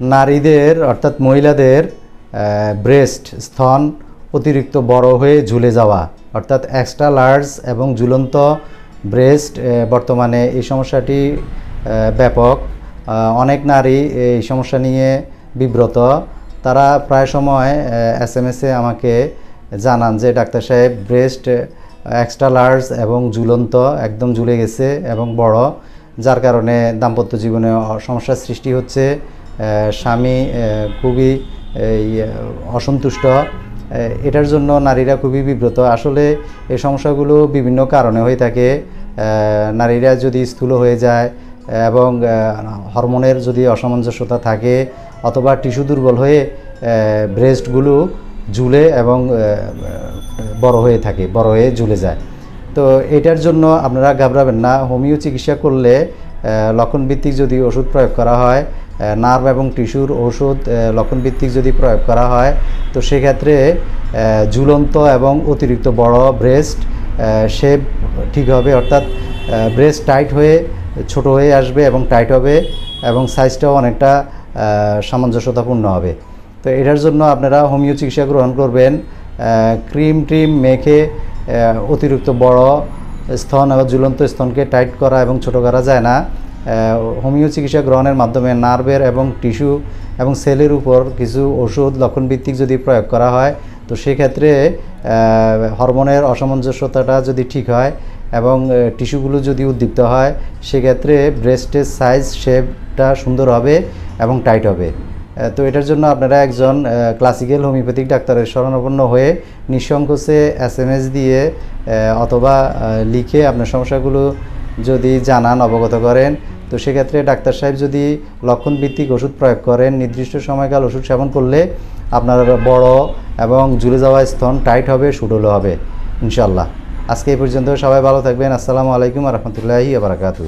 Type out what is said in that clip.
নারীদের, অর্থাৎ মহিলাদের ব্রেস্ট স্তন অতিরিক্ত বড় হয়ে ঝুলে যাওয়া, অর্থাৎ এক্সট্রা লার্জ এবং ঝুলন্ত ব্রেস্ট বর্তমানে এই সমস্যাটি ব্যাপক। অনেক নারী এই সমস্যা নিয়ে বিব্রত। তারা প্রায় সময় এস এম এসে আমাকে জানান যে, ডাক্তার সাহেব ব্রেস্ট এক্সট্রা লার্জ এবং ঝুলন্ত একদম ঝুলে গেছে এবং বড়, যার কারণে দাম্পত্য জীবনে সমস্যার সৃষ্টি হচ্ছে। স্বামী খুবই অসন্তুষ্ট। এটার জন্য নারীরা খুবই বিব্রত। আসলে এই সমস্যাগুলো বিভিন্ন কারণে হয়ে থাকে। নারীরা যদি স্থূল হয়ে যায় এবং হরমোনের যদি অসামঞ্জস্যতা থাকে অথবা টিস্যু দুর্বল হয়ে ব্রেস্টগুলো ঝুলে এবং বড় হয়ে থাকে, বড় হয়ে ঝুলে যায়। তো এটার জন্য আপনারা ঘাবড়াবেন না। হোমিও চিকিৎসা করলে লক্ষণভিত্তিক যদি ওষুধ প্রয়োগ করা হয় নার্ভ এবং টিস্যুর ওষুধ লক্ষণভিত্তিক যদি প্রয়োগ করা হয়, তো সেক্ষেত্রে ঝুলন্ত এবং অতিরিক্ত বড় ব্রেস্ট শেপ ঠিক হবে, অর্থাৎ ব্রেস্ট টাইট হয়ে, ছোট হয়ে আসবে এবং টাইট হবে এবং সাইজটাও অনেকটা সামঞ্জস্যতাপূর্ণ হবে। তো এটার জন্য আপনারা হোমিও চিকিৎসা গ্রহণ করবেন। ক্রিম ট্রিম মেখে অতিরিক্ত বড় স্তন এবং ঝুলন্ত স্তনকে টাইট করা এবং ছোট করা যায় না। হোমিও চিকিৎসা গ্রহণের মাধ্যমে নার্ভের এবং টিস্যু এবং সেলের উপর কিছু ওষুধ লক্ষণভিত্তিক যদি প্রয়োগ করা হয়, তো সেক্ষেত্রে হরমোনের অসামঞ্জস্যতাটা যদি ঠিক হয় এবং টিস্যুগুলো যদি উদ্দীপ্ত হয়, সেক্ষেত্রে ব্রেস্টের সাইজ, শেপটা সুন্দর হবে এবং টাইট হবে। তো এটার জন্য আপনারা একজন ক্লাসিক্যাল হোমিওপ্যাথিক ডাক্তারের শরণাপন্ন হয়ে নিঃসংকোচে এস এম এস দিয়ে অথবা লিখে আপনার সমস্যাগুলো যদি জানান, অবগত করেন তো সেক্ষেত্রে ডাক্তার সাহেব যদি লক্ষণ ভিত্তিক ওষুধ প্রয়োগ করেন, নির্দিষ্ট সময়কাল ওষুধ সেবন করলে আপনার বড় এবং ঝুলে যাওয়া স্তন টাইট হবে, সুডলো হবে ইনশাল্লাহ আজকে এই পর্যন্ত সবাই ভালো থাকবেন। আসসালামু আলাইকুম রহমতুল্লাহি বারাকাতু